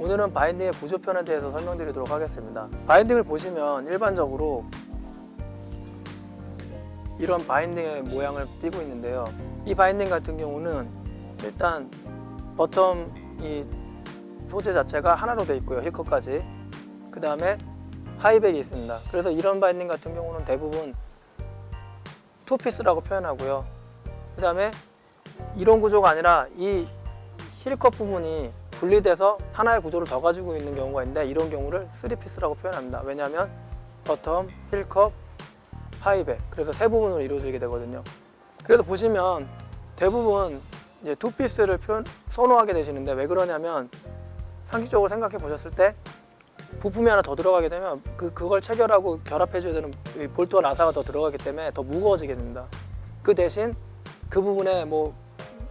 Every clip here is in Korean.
오늘은 바인딩의 부조편에 대해서 설명드리도록 하겠습니다. 바인딩을 보시면 일반적으로 이런 바인딩의 모양을 띠고 있는데요. 이 바인딩 같은 경우는 일단 버텀 이 소재 자체가 하나로 되어 있고요. 힐컷까지. 그 다음에 하이백이 있습니다. 그래서 이런 바인딩 같은 경우는 대부분 투피스라고 표현하고요. 그 다음에 이런 구조가 아니라 이 힐컷 부분이 분리돼서 하나의 구조를 더 가지고 있는 경우가 있는데 이런 경우를 3피스라고 표현합니다. 왜냐하면 버텀, 힐컵, 하이백 그래서 세 부분으로 이루어지게 되거든요. 그래서 보시면 대부분 이제 두 피스를 표현, 선호하게 되시는데 왜 그러냐면 상식적으로 생각해 보셨을 때 부품이 하나 더 들어가게 되면 그 그걸 체결하고 결합해 줘야 되는 이 볼트와 라사가 더 들어가기 때문에 더 무거워지게 됩니다. 그 대신 그 부분에 뭐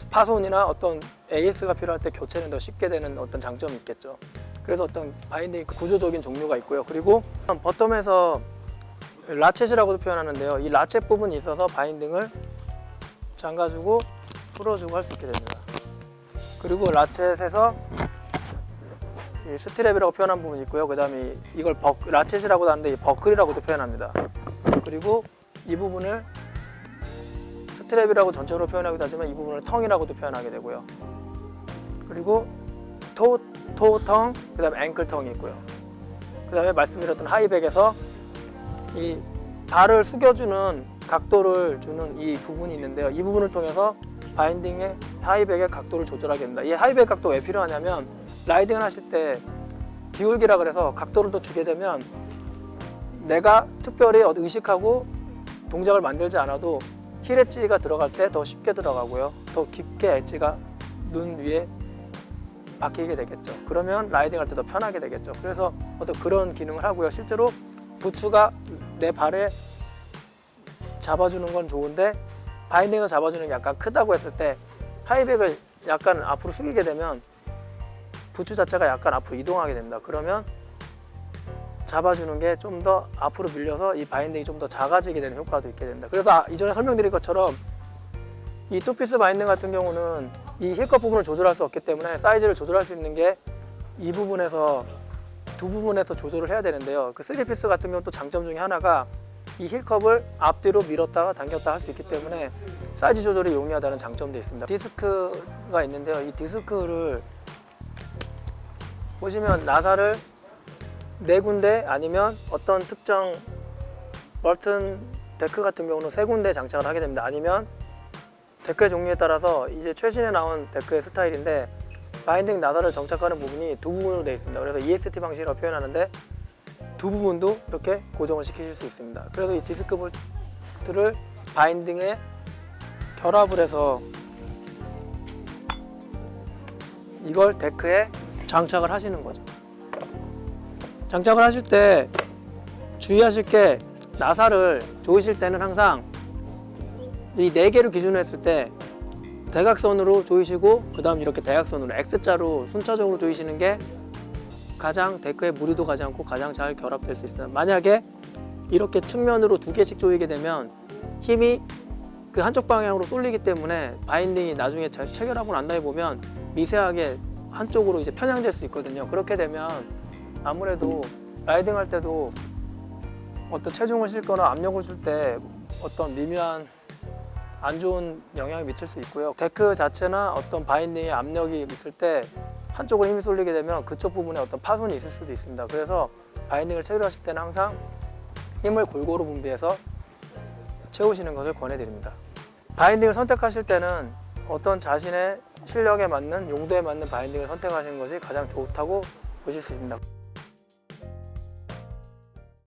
파손이나 어떤 AS가 필요할 때 교체는 더 쉽게 되는 어떤 장점이 있겠죠. 그래서 어떤 바인딩 구조적인 종류가 있고요. 그리고 버텀에서 라쳇이라고도 표현하는데요. 이 라쳇 부분이 있어서 바인딩을 잠가주고 풀어주고 할 수 있게 됩니다. 그리고 라쳇에서 이 스트랩이라고 표현한 부분이 있고요. 그 다음에 이걸 버, 라쳇이라고도 하는데 이 버클이라고도 표현합니다. 그리고 이 부분을 스트랩이라고 전체로 표현하기도 하지만 이 부분을 텅이라고도 표현하게 되고요. 그리고 토, 토텅, 그 다음에 앵클텅이 있고요. 그 다음에 말씀드렸던 하이백에서 이 발을 숙여주는 각도를 주는 이 부분이 있는데요. 이 부분을 통해서 바인딩의 하이백의 각도를 조절하게 됩니다. 이 하이백 각도가 왜 필요하냐면 라이딩을 하실 때 기울기라 그래서 각도를 더 주게 되면 내가 특별히 의식하고 동작을 만들지 않아도 힐 엣지가 들어갈 때 더 쉽게 들어가고요. 더 깊게 엣지가 눈 위에 박히게 되겠죠. 그러면 라이딩 할때더 편하게 되겠죠. 그래서 어떤 그런 기능을 하고요. 실제로 부츠가 내 발에 잡아주는 건 좋은데 바인딩을 잡아주는 게 약간 크다고 했을 때 하이백을 약간 앞으로 숙이게 되면 부츠 자체가 약간 앞으로 이동하게 됩니다. 그러면 잡아주는 게 좀 더 앞으로 밀려서 이 바인딩이 좀 더 작아지게 되는 효과도 있게 됩니다. 그래서 아- 이전에 설명드린 것처럼 이 투피스 바인딩 같은 경우는 이 힐컷 부분을 조절할 수 없기 때문에 사이즈를 조절할 수 있는 게 이 부분에서 두 부분에서 조절을 해야 되는데요. 그 3피스 같은 경우 또 장점 중에 하나가 이 힐컵을 앞뒤로 밀었다가 당겼다 할 수 있기 때문에 사이즈 조절이 용이하다는 장점도 있습니다. 디스크가 있는데요. 이 디스크를 보시면 나사를 네 군데 아니면 어떤 특정 멀튼 데크 같은 경우는 세 군데 장착을 하게 됩니다. 아니면 데크의 종류에 따라서 이제 최신에 나온 데크의 스타일인데 바인딩 나사를 정착하는 부분이 두 부분으로 되어 있습니다. 그래서 EST 방식이라고 표현하는데 두 부분도 이렇게 고정을 시키실 수 있습니다. 그래서 이 디스크 볼트를 바인딩에 결합을 해서 이걸 데크에 장착을 하시는 거죠. 장착을 하실 때 주의하실 게 나사를 조이실 때는 항상 이 네 개를 기준으로 했을 때 대각선으로 조이시고 그 다음 이렇게 대각선으로 X자로 순차적으로 조이시는 게 가장 데크에 무리도 가지 않고 가장 잘 결합될 수 있습니다. 만약에 이렇게 측면으로 두 개씩 조이게 되면 힘이 그 한쪽 방향으로 쏠리기 때문에 바인딩이 나중에 잘 체결하고 난 다음에 보면 미세하게 한쪽으로 이제 편향될 수 있거든요. 그렇게 되면 아무래도 라이딩 할 때도 어떤 체중을 싣거나 압력을 줄 때 어떤 미묘한 안 좋은 영향을 미칠 수 있고요. 데크 자체나 어떤 바인딩에 압력이 있을 때 한쪽으로 힘이 쏠리게 되면 그쪽 부분에 어떤 파손이 있을 수도 있습니다. 그래서 바인딩을 체결하실 때는 항상 힘을 골고루 분배해서 채우시는 것을 권해드립니다. 바인딩을 선택하실 때는 어떤 자신의 실력에 맞는 용도에 맞는 바인딩을 선택하시는 것이 가장 좋다고 보실 수 있습니다.